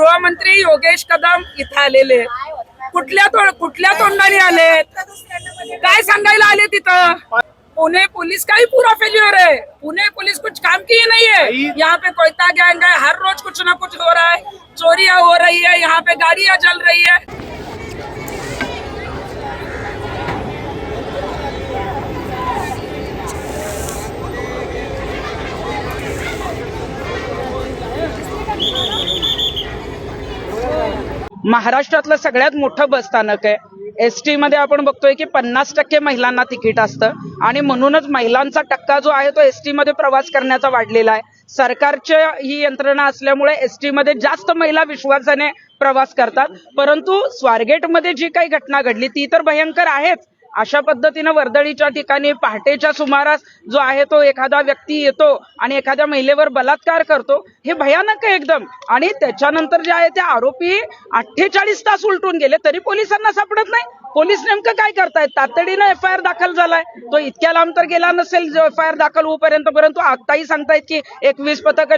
गृहमंत्री योगेश कदम इथं आलेले. कुठल्या तोंड कुठल्या तोंडाने आले काय सांगायला आले तिथं? पुणे पुलिस का ही पूरा फेल्यूर है पुणे पुलिस कुछ काम की ही नहीं है. यहाँ पे कोयता गैंग है हर रोज कुछ ना कुछ हो रहा है. चोरिया हो रही है यहाँ पे गाड़िया जल रही है. महाराष्ट्रातलं सगळ्यात मोठं बस स्थानक आहे. एस टीमध्ये आपण बघतोय की पन्नास टक्के महिलांना तिकीट असतं. आणि म्हणूनच महिलांचा टक्का जो आहे तो एस टीमध्ये प्रवास करण्याचा वाढलेला आहे. सरकारच्या ही यंत्रणा असल्यामुळे एस टीमध्ये जास्त महिला विश्वासाने प्रवास करतात. परंतु स्वारगेटमध्ये जी काही घटना घडली ती तर भयंकर आहेच. अशा पद्धतीनं वर्दळीच्या ठिकाणी पहाटेच्या सुमारास जो आहे तो एखादा व्यक्ती येतो आणि एखाद्या महिलेवर बलात्कार करतो हे भयानक आहे एकदम. आणि त्याच्यानंतर जे आहे ते आरोपी अठ्ठेचाळीस तास उलटून गेले तरी पोलिसांना सापडत नाही. पोलीस नेमकं काय करतायत? तातडीनं एफ आय आर दाखल झालाय. तो इतक्या लांब तर गेला नसेल एफ आय आर दाखल होऊपर्यंत परंतु आताही सांगतायत की एकवीस पथक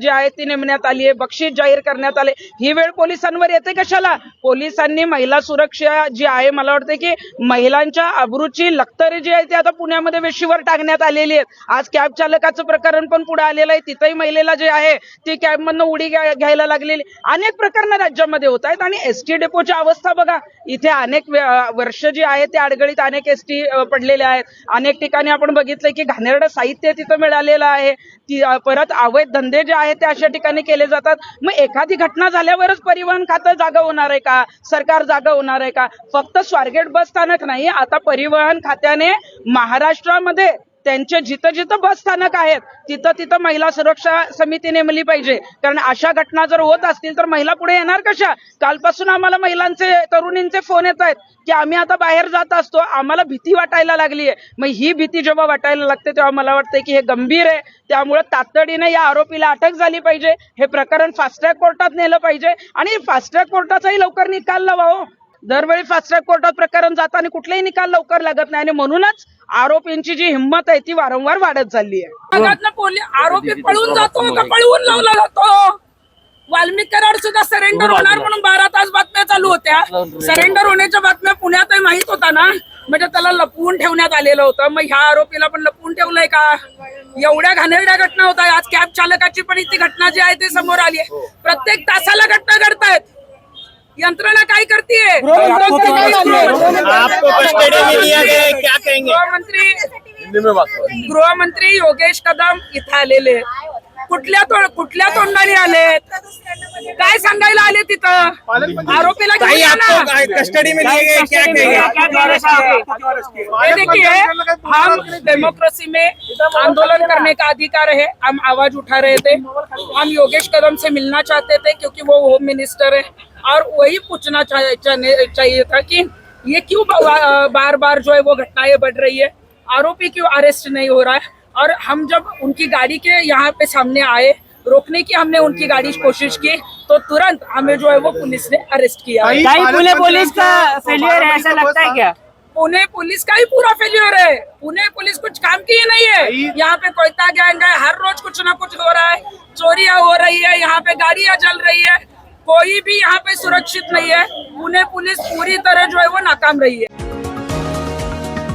जी आहेत ती नेमण्यात आली आहे बक्षीस जाहीर करण्यात आले. ही वेळ पोलिसांवर येते कशाला? पोलिसांनी महिला सुरक्षा जी आहे मला वाटतं की महिलांच्या अब्रूची लक्तरे जी आहे ती आता पुण्यामध्ये वेशीवर टाकण्यात आलेली आहेत आज कॅब चालकाचं प्रकरण पण पुढे आलेलं आहे. तिथंही महिलेला जे आहे ती कॅब मधनं उडी घ्या- घ्यायला लागलेली. अनेक प्रकरणं राज्यामध्ये होत आहेत आणि एस टी डेपोची अवस्था बघा. इथे अनेक वर्ष जी आहे ते अडगळीत अनेक एस टी पडलेले आहेत. अनेक ठिकाणी आपण बघितलंय की घाणेरडं साहित्य तिथं मिळालेलं आहे. ती परत अवैध धंदे जे आहेत ते अशा ठिकाणी केले जातात. मग एखादी घटना झाल्यावरच परिवहन खातं जागा होणार आहे का? सरकार जागा होणार आहे का? फक्त स्वारगेट बस स्थानक नाही आता परिवहन खात्याने महाराष्ट्रामध्ये त्यांचे जिथं जिथं बस स्थानक आहेत तिथं तिथं महिला सुरक्षा समिती नेमली पाहिजे. कारण अशा घटना जर होत असतील तर महिला पुढे येणार कशा? कालपासून आम्हाला महिलांचे तरुणींचे फोन येत आहेत की आम्ही आता बाहेर जात असतो आम्हाला भीती वाटायला लागली आहे मग ही भीती जेव्हा वाटायला लागते तेव्हा मला वाटतंय की हे गंभीर आहे. त्यामुळे तातडीने या आरोपीला अटक झाली पाहिजे. हे प्रकरण फास्ट ट्रॅक कोर्टात नेलं पाहिजे. आणि फास्ट ट्रॅक कोर्टाचाही लवकर निकाल लावा हो. दरवेळी फास्ट ट्रॅक कोर्टात प्रकरण जातं आणि कुठलाही निकाल लवकर लागत नाही. आणि म्हणूनच आरोपींची जी हिंमत आहे ती वारंवार वाढत चालली आहे. आरोपी पळून जातो का? पळवून लावला जातो. वाल्मिक कराड सुद्धा सरेंडर होणार म्हणून बारा तास बातम्या चालू होत्या. सरेंडर होण्याच्या बातम्या पुण्यातही माहीत होता ना? म्हणजे त्याला लपवून ठेवण्यात आलेलं होतं. मग ह्या आरोपीला पण लपवून ठेवलंय का? एवढ्या घाणेरड्या घटना होत आज कॅब चालकाची पण ती घटना जी आहे ती समोर आली आहे. प्रत्येक तासाला घटना घडतायत. यंत्रणा काय करतीये आपको कस्टडी में लिया गया है क्या कहेंगे? गृहमंत्री गृहमंत्री योगेश कदम इथं आलेले. कुठल्या तोंड कुठल्या तोंडाने आलेत? काय सांगायला आले तिथं आरोपीला. आपको कस्टडी में लिए गए क्या कहेंगे? ये देखिए हम डेमोक्रेसी में आंदोलन करने का अधिकार है. हम आवाज़ उठा रहे थे. हम योगेश कदम से मिलना चाहते थे क्योंकि वो होम मिनिस्टर है. और वही पूछना चाह- चाहने- चाहिए था कि ये क्यों बार बार जो है वो घटनाएँ बढ़ रही है? आरोपी क्यों अरेस्ट नहीं हो रहा है? और हम जब उनकी गाड़ी के यहाँ पे सामने आए रोकने की हमने उनकी गाड़ी कोशिश की तो तुरंत हमें जो है वो पुलिस ने अरेस्ट किया। भाई पुणे पुलिस का फेलियर है ऐसा लगता है क्या? पुणे पुलिस का ही पूरा फेल्योर है। पुणे पुलिस कुछ काम की ही नहीं है। यहाँ पे कोयता गैंग है हर रोज कुछ ना कुछ हो रहा है। चोरियाँ हो रही है यहाँ पे गाड़ियाँ जल रही है। कोई भी यहाँ पे सुरक्षित नहीं है। पुणे पुलिस पूरी तरह जो है वो नाकाम रही है।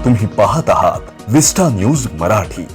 तुम्ही पाहत आहात विस्टा न्यूज मराठी।